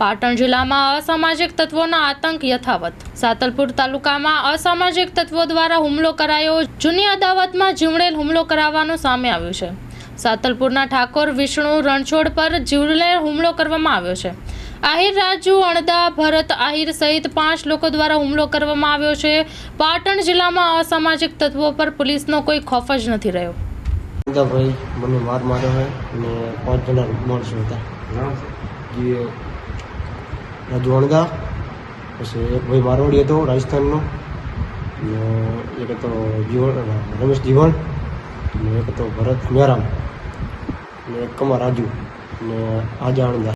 પાટણ જિલ્લામાં અસામાજિક તત્વોના આતંક યથાવત. સાતલપુર તાલુકામાં અસામાજિક તત્વો દ્વારા હુમલો કરાયો. જૂની અદાવતમાં જીવડેલ હુમલો કરાવવાનું સામે આવ્યું છે. સાતલપુરના ઠાકોર વિષ્ણુ રણછોડ પર જીવડેલ હુમલો કરવામાં આવ્યો છે. આહિર રાજુ અણદા ભરત આહિર સહિત પાંચ લોકો દ્વારા હુમલો કરવામાં આવ્યો છે. પાટણ જિલ્લામાં અસામાજિક તત્વો પર પોલીસનો કોઈ ખોફ જ નથી રહ્યો. ભાઈ મને માર માર્યો હોય અને પાંચ જણા માણસો હતા. જે રાજુ અણદા પછી એક ભાઈ મારવાડી હતો, રાજસ્થાનનો. એક હતો જીવણ રમેશ જીવણ અને એક હતો ભરત મેરામ અને એક કમા રાજુ અને આજા અણદા